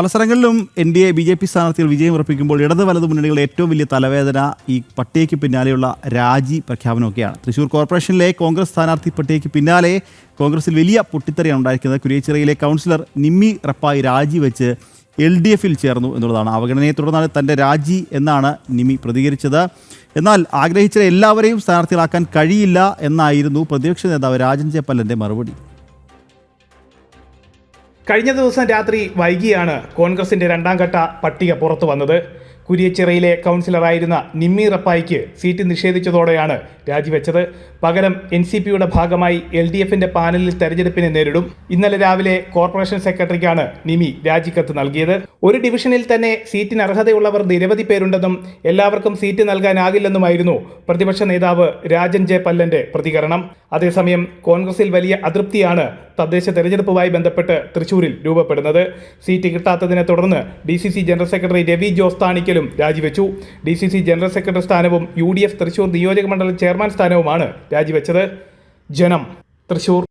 പല സ്ഥലങ്ങളിലും N D A B J P സ്ഥാനാർത്ഥികൾ വിജയം ഉറപ്പിക്കുമ്പോൾ ഇടത് വലത് മുന്നണികളുടെ ഏറ്റവും വലിയ തലവേദന ഈ പട്ടികയ്ക്ക് പിന്നാലെയുള്ള രാജി പ്രഖ്യാപനമൊക്കെയാണ്. തൃശ്ശൂർ കോർപ്പറേഷനിലെ കോൺഗ്രസ് സ്ഥാനാർത്ഥി പട്ടികയ്ക്ക് പിന്നാലെ കോൺഗ്രസിൽ വലിയ പൊട്ടിത്തെറിയാണ് ഉണ്ടായിരിക്കുന്നത്. കുരിയച്ചിറയിലെ കൗൺസിലർ നിമ്മി റപ്പായി രാജിവെച്ച് എൽ ഡി എഫിൽ ചേർന്നു എന്നുള്ളതാണ് അവഗണനയെ തുടർന്നാണ് തന്റെ രാജി എന്നാണ് നിമി പ്രതികരിച്ചത്. എന്നാൽ ആഗ്രഹിച്ച എല്ലാവരെയും സ്ഥാനാർത്ഥികളാക്കാൻ കഴിയില്ല എന്നായിരുന്നു പ്രതിപക്ഷ നേതാവ് രാജൻ ജയപ്പല്ലന്റെ മറുപടി. കഴിഞ്ഞ ദിവസം രാത്രി വൈകിയാണ് കോൺഗ്രസിന്റെ രണ്ടാം ഘട്ട പട്ടിക പുറത്തു വന്നത്. കുരിയച്ചിറയിലെ കൗൺസിലറായിരുന്ന നിമ്മി റപ്പായിക്ക് സീറ്റ് നിഷേധിച്ചതോടെയാണ് രാജിവെച്ചത്. പകരം എൻ സി പിയുടെ ഭാഗമായി എൽ ഡി എഫിന്റെ പാനലിൽ തെരഞ്ഞെടുപ്പിനെ നേരിടും. ഇന്നലെ രാവിലെ കോർപ്പറേഷൻ സെക്രട്ടറിക്കാണ് നിമി രാജിക്കത്ത് നൽകിയത്. ഒരു ഡിവിഷനിൽ തന്നെ സീറ്റിന് അർഹതയുള്ളവർ നിരവധി പേരുണ്ടെന്നും എല്ലാവർക്കും സീറ്റ് നൽകാനാകില്ലെന്നുമായിരുന്നു പ്രതിപക്ഷ നേതാവ് രാജൻ ജെ പല്ലന്റെ പ്രതികരണം. അതേസമയം കോൺഗ്രസിൽ വലിയ അതൃപ്തിയാണ് തദ്ദേശ തെരഞ്ഞെടുപ്പുമായി ബന്ധപ്പെട്ട് തൃശൂരിൽ രൂപപ്പെടുന്നത്. സീറ്റ് കിട്ടാത്തതിനെ തുടർന്ന് D general secretary Ravi Jose താണിക്കലും രാജിവെച്ചു. D C C general secretary സ്ഥാനവും യു ഡി എഫ് തൃശൂർ നിയോജക മണ്ഡലം ചെയർമാൻ സ്ഥാനവുമാണ് രാജിവെച്ചത്. ജനം തൃശൂർ.